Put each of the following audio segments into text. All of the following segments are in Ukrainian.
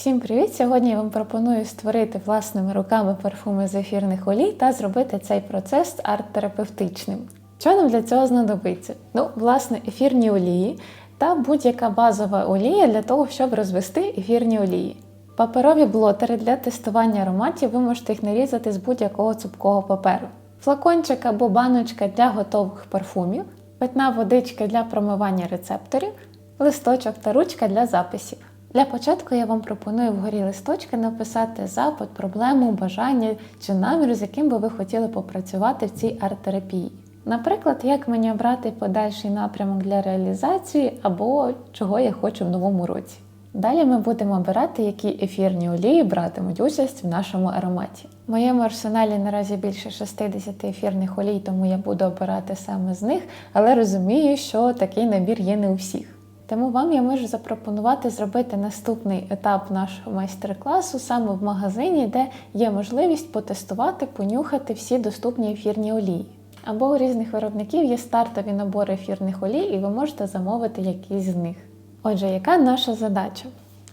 Всім привіт! Сьогодні я вам пропоную створити власними руками парфуми з ефірних олій та зробити цей процес арт-терапевтичним. Що нам для цього знадобиться? Ну, власне, ефірні олії та будь-яка базова олія для того, щоб розвести ефірні олії. Паперові блотери для тестування ароматів ви можете їх нарізати з будь-якого цупкого паперу. Флакончик або баночка для готових парфумів, питна водичка для промивання рецепторів, листочок та ручка для записів. Для початку я вам пропоную вгорі листочки написати запит, проблему, бажання чи намір, з яким би ви хотіли попрацювати в цій арт-терапії. Наприклад, як мені обрати подальший напрямок для реалізації або чого я хочу в новому році. Далі ми будемо обирати, які ефірні олії братимуть участь в нашому ароматі. В моєму арсеналі наразі більше 60 ефірних олій, тому я буду обирати саме з них, але розумію, що такий набір є не у всіх. Тому вам я можу запропонувати зробити наступний етап нашого майстер-класу саме в магазині, де є можливість потестувати, понюхати всі доступні ефірні олії. Або у різних виробників є стартові набори ефірних олій, і ви можете замовити якісь з них. Отже, яка наша задача?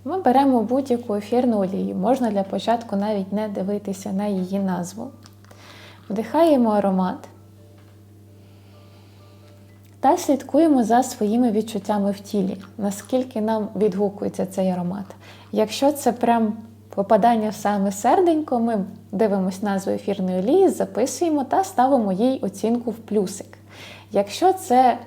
Ми беремо будь-яку ефірну олію, можна для початку навіть не дивитися на її назву. Вдихаємо аромат та слідкуємо за своїми відчуттями в тілі, наскільки нам відгукується цей аромат. Якщо це прям попадання в саме серденько, ми дивимося назву ефірної олії, записуємо та ставимо їй оцінку в плюсик. Якщо це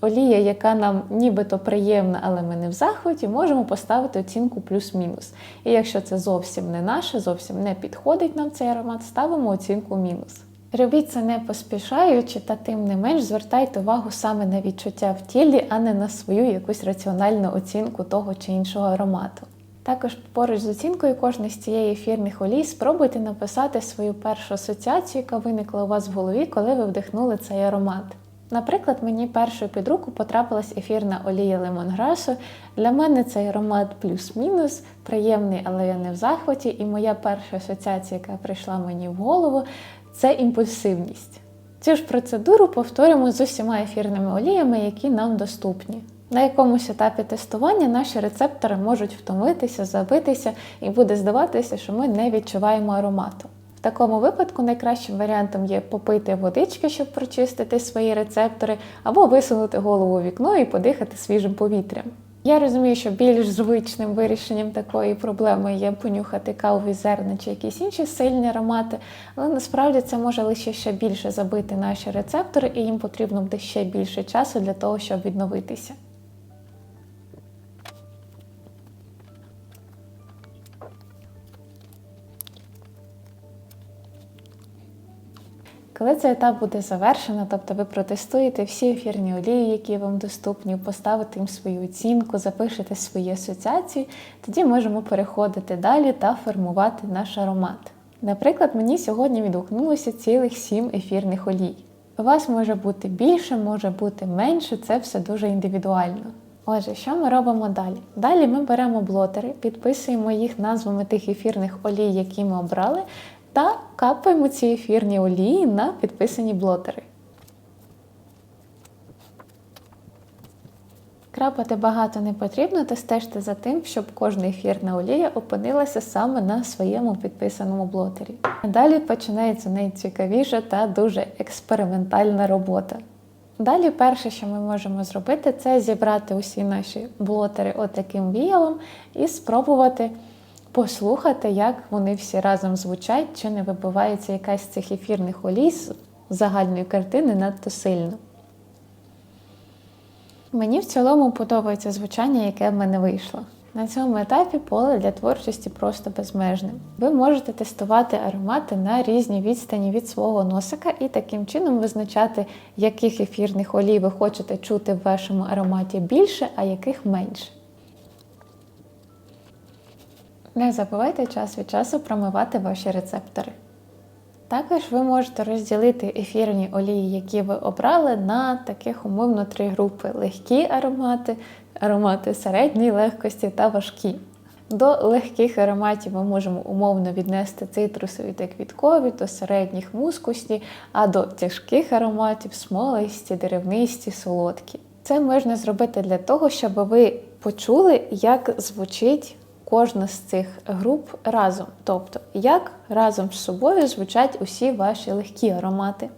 олія, яка нам нібито приємна, але ми не в захваті, можемо поставити оцінку плюс-мінус. І якщо це зовсім не наше, зовсім не підходить нам цей аромат, ставимо оцінку мінус. Робіть це не поспішаючи, та тим не менш звертайте увагу саме на відчуття в тілі, а не на свою якусь раціональну оцінку того чи іншого аромату. Також поруч з оцінкою кожної з цієї ефірних олій спробуйте написати свою першу асоціацію, яка виникла у вас в голові, коли ви вдихнули цей аромат. Наприклад, мені першою під руку потрапилась ефірна олія лемонграсу. Для мене цей аромат плюс-мінус, приємний, але я не в захваті. І моя перша асоціація, яка прийшла мені в голову, це імпульсивність. Цю ж процедуру повторюємо з усіма ефірними оліями, які нам доступні. На якомусь етапі тестування наші рецептори можуть втомитися, забитися, і буде здаватися, що ми не відчуваємо аромату. В такому випадку найкращим варіантом є попити водички, щоб прочистити свої рецептори, або висунути голову у вікно і подихати свіжим повітрям. Я розумію, що більш звичним вирішенням такої проблеми є понюхати кавові зерна чи якісь інші сильні аромати, але насправді це може лише ще більше забити наші рецептори, і їм потрібно буде ще більше часу для того, щоб відновитися. Коли цей етап буде завершено, тобто ви протестуєте всі ефірні олії, які вам доступні, поставите їм свою оцінку, запишете свої асоціації, тоді можемо переходити далі та формувати наш аромат. Наприклад, мені сьогодні відгукнулося цілих сім ефірних олій. У вас може бути більше, може бути менше, це все дуже індивідуально. Отже, що ми робимо далі? Далі ми беремо блотери, підписуємо їх назвами тих ефірних олій, які ми обрали, та капаємо ці ефірні олії на підписані блотери. Крапати багато не потрібно, та стежте за тим, щоб кожна ефірна олія опинилася саме на своєму підписаному блотері. Далі починається найцікавіша та дуже експериментальна робота. Далі, перше, що ми можемо зробити, це зібрати усі наші блотери отаким віялом і спробувати послухати, як вони всі разом звучать, чи не вибивається якась з цих ефірних олій з загальної картини надто сильно. Мені в цілому подобається звучання, яке в мене вийшло. На цьому етапі поле для творчості просто безмежне. Ви можете тестувати аромати на різні відстані від свого носика і таким чином визначати, яких ефірних олій ви хочете чути в вашому ароматі більше, а яких менше. Не забувайте час від часу промивати ваші рецептори. Також ви можете розділити ефірні олії, які ви обрали, на таких умовно три групи: легкі аромати, аромати середньої легкості та важкі. До легких ароматів ми можемо умовно віднести цитрусові та квіткові, до середніх мускусні, а до тяжких ароматів смолисті, деревнисті, солодкі. Це можна зробити для того, щоб ви почули, як звучить кожна з цих груп разом. Тобто, як разом з собою звучать усі ваші легкі аромати.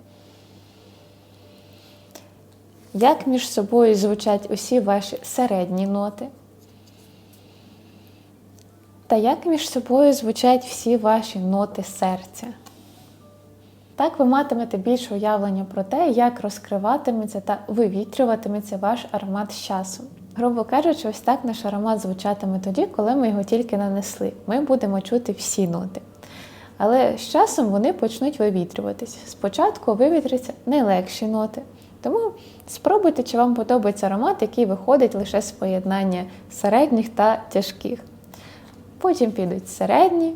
Як між собою звучать усі ваші середні ноти? Та як між собою звучать всі ваші ноти серця? Так ви матимете більше уявлення про те, як розкриватиметься та вивітрюватиметься ваш аромат з часом. Грубо кажучи, ось так наш аромат звучатиме тоді, коли ми його тільки нанесли. Ми будемо чути всі ноти. Але з часом вони почнуть вивітрюватись. Спочатку вивітряться найлегші ноти. Тому спробуйте, чи вам подобається аромат, який виходить лише з поєднання середніх та тяжких. Потім підуть середні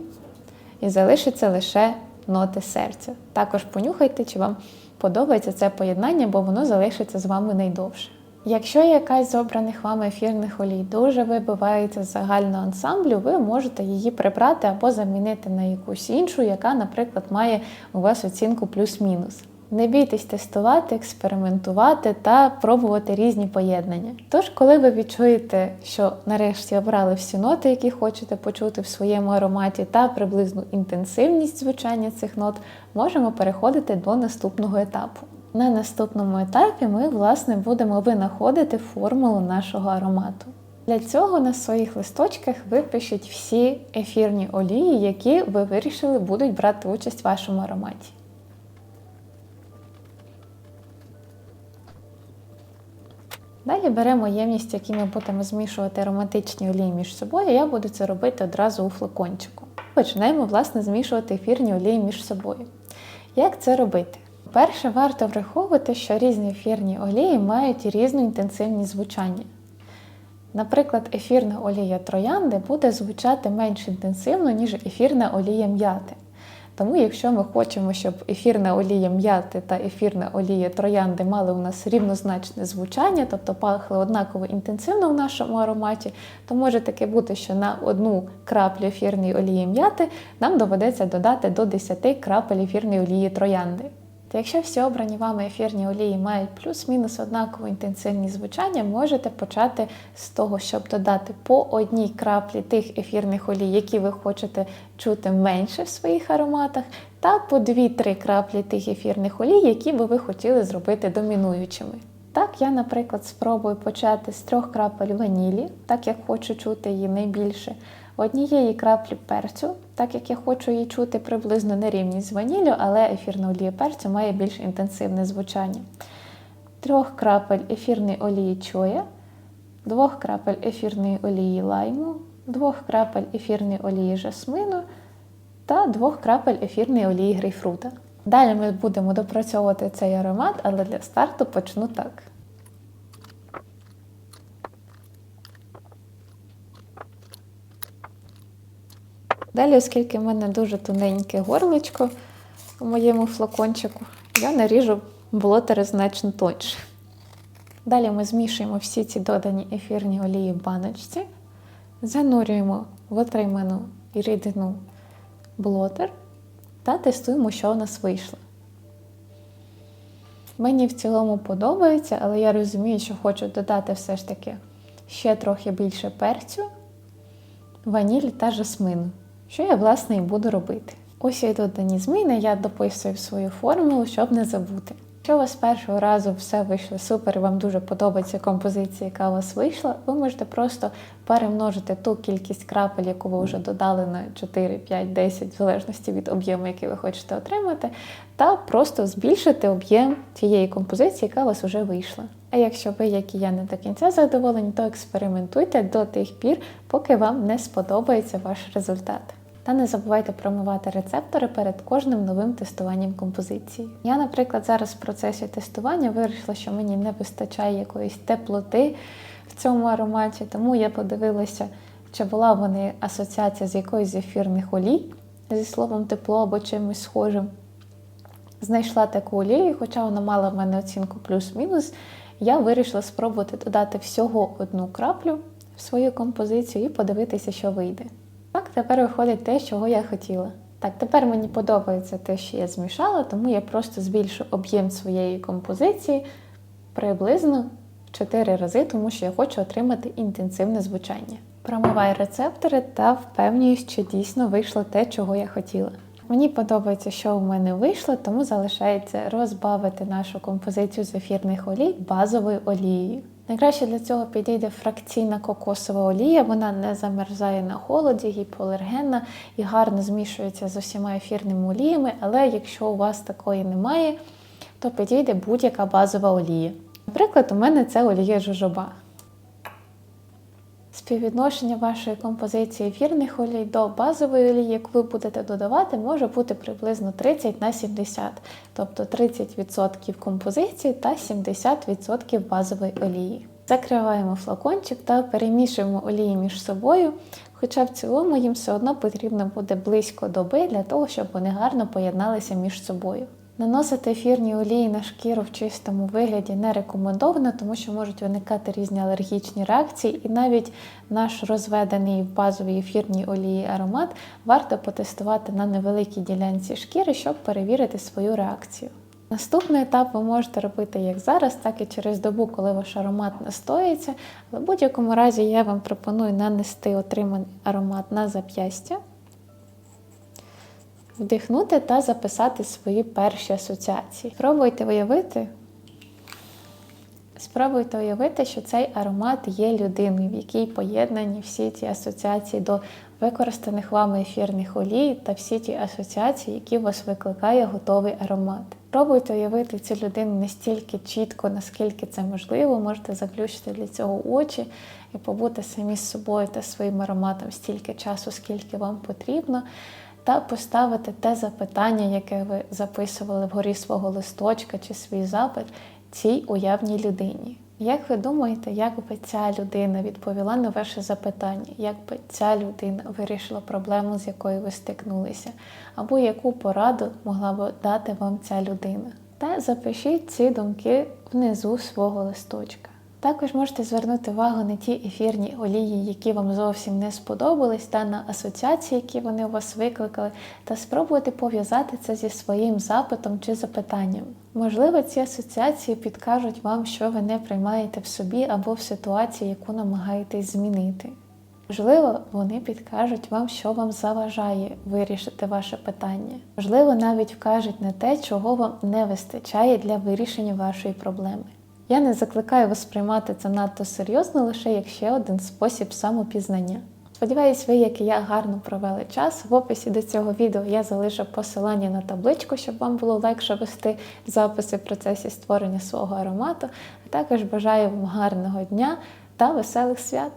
і залишиться лише ноти серця. Також понюхайте, чи вам подобається це поєднання, бо воно залишиться з вами найдовше. Якщо якась з обраних вами ефірних олій дуже вибивається з загального ансамблю, ви можете її прибрати або замінити на якусь іншу, яка, наприклад, має у вас оцінку плюс-мінус. Не бійтесь тестувати, експериментувати та пробувати різні поєднання. Тож, коли ви відчуєте, що нарешті обрали всі ноти, які хочете почути в своєму ароматі, та приблизну інтенсивність звучання цих нот, можемо переходити до наступного етапу. На наступному етапі ми, власне, будемо винаходити формулу нашого аромату. Для цього на своїх листочках випишіть всі ефірні олії, які ви вирішили будуть брати участь в вашому ароматі. Далі беремо ємність, які ми будемо змішувати ароматичні олії між собою. Я буду це робити одразу у флакончику. Починаємо, власне, змішувати ефірні олії між собою. Як це робити? Перше, варто враховувати, що різні ефірні олії мають різну інтенсивність звучання. Наприклад, ефірна олія троянди буде звучати менш інтенсивно, ніж ефірна олія м'яти. Тому, якщо ми хочемо, щоб ефірна олія м'яти та ефірна олія троянди мали у нас рівнозначне звучання, тобто пахли однаково інтенсивно в нашому ароматі, то може таке бути, що на одну краплю ефірної олії м'яти нам доведеться додати до 10 крапель ефірної олії троянди. Та якщо всі обрані вами ефірні олії мають плюс-мінус однаково інтенсивні звучання, можете почати з того, щоб додати по одній краплі тих ефірних олій, які ви хочете чути менше в своїх ароматах, та по 2-3 краплі тих ефірних олій, які би ви хотіли зробити домінуючими. Так, я, наприклад, спробую почати з трьох крапель ванілі, так як хочу чути її найбільше однієї краплі перцю, так як я хочу її чути приблизно на рівні з ваніллю, але ефірна олія перцю має більш інтенсивне звучання. Трьох крапель ефірної олії чоя, двох крапель ефірної олії лайму, двох крапель ефірної олії жасмину та двох крапель ефірної олії грейпфрута. Далі ми будемо допрацьовувати цей аромат, але для старту почну так. Далі, оскільки в мене дуже тоненьке горличко у моєму флакончику, я наріжу блотери значно тоньше. Далі ми змішуємо всі ці додані ефірні олії в баночці, занурюємо в отриману рідину блотер та тестуємо, що у нас вийшло. Мені в цілому подобається, але я розумію, що хочу додати все ж таки ще трохи більше перцю, ванілі та жасмину. Що я, власне, і буду робити. Ось і до зміни, я дописую свою формулу, щоб не забути. Якщо у вас першого разу все вийшло супер, вам дуже подобається композиція, яка у вас вийшла, ви можете просто перемножити ту кількість крапель, яку ви вже додали на 4, 5, 10, в залежності від об'єму, який ви хочете отримати, та просто збільшити об'єм тієї композиції, яка у вас вже вийшла. А якщо ви, як і я, не до кінця задоволені, то експериментуйте до тих пір, поки вам не сподобається ваш результат. Та не забувайте промивати рецептори перед кожним новим тестуванням композиції. Я, наприклад, зараз в процесі тестування вирішила, що мені не вистачає якоїсь теплоти в цьому ароматі, тому я подивилася, чи була в неї асоціація з якоюсь з ефірних олій зі словом тепло або чимось схожим. Знайшла таку олію, хоча вона мала в мене оцінку плюс-мінус, я вирішила спробувати додати всього одну краплю в свою композицію і подивитися, що вийде. Тепер виходить те, чого я хотіла. Так, тепер мені подобається те, що я змішала, тому я просто збільшу об'єм своєї композиції приблизно в 4 рази, тому що я хочу отримати інтенсивне звучання. Промивай рецептори та впевнююсь, що дійсно вийшло те, чого я хотіла. Мені подобається, що у мене вийшло, тому залишається розбавити нашу композицію з ефірних олій базовою олією. Найкраще для цього підійде фракційна кокосова олія, вона не замерзає на холоді, гіпоалергенна і гарно змішується з усіма ефірними оліями, але якщо у вас такої немає, то підійде будь-яка базова олія. Наприклад, у мене це олія жожоба. Співвідношення вашої композиції ефірних олій до базової олії, яку ви будете додавати, може бути приблизно 30 на 70, тобто 30% композиції та 70% базової олії. Закриваємо флакончик та перемішуємо олії між собою, хоча в цілому їм все одно потрібно буде близько доби для того, щоб вони гарно поєдналися між собою. Наносити ефірні олії на шкіру в чистому вигляді не рекомендовано, тому що можуть виникати різні алергічні реакції, і навіть наш розведений в базовій ефірній олії аромат варто потестувати на невеликій ділянці шкіри, щоб перевірити свою реакцію. Наступний етап ви можете робити як зараз, так і через добу, коли ваш аромат настоїться. Але в будь-якому разі я вам пропоную нанести отриманий аромат на зап'ястя вдихнути та записати свої перші асоціації. Спробуйте уявити. Спробуйте уявити, що цей аромат є людиною, в якій поєднані всі ці асоціації до використаних вами ефірних олій та всі ті асоціації, які у вас викликає готовий аромат. Пробуйте уявити цю людину настільки чітко, наскільки це можливо. Можете заключити для цього очі і побути самі з собою та своїм ароматом стільки часу, скільки вам потрібно та поставити те запитання, яке ви записували вгорі свого листочка чи свій запит цій уявній людині. Як ви думаєте, як би ця людина відповіла на ваше запитання, як би ця людина вирішила проблему, з якою ви стикнулися, або яку пораду могла б дати вам ця людина? Та запишіть ці думки внизу свого листочка. Також можете звернути увагу на ті ефірні олії, які вам зовсім не сподобались, та на асоціації, які вони у вас викликали, та спробувати пов'язати це зі своїм запитом чи запитанням. Можливо, ці асоціації підкажуть вам, що ви не приймаєте в собі або в ситуації, яку намагаєтесь змінити. Можливо, вони підкажуть вам, що вам заважає вирішити ваше питання. Можливо, навіть вкажуть на те, чого вам не вистачає для вирішення вашої проблеми. Я не закликаю вас сприймати це надто серйозно, лише як ще один спосіб самопізнання. Сподіваюсь, ви, як і я, гарно провели час. В описі до цього відео я залишу посилання на табличку, щоб вам було легше вести записи в процесі створення свого аромату. А також бажаю вам гарного дня та веселих свят!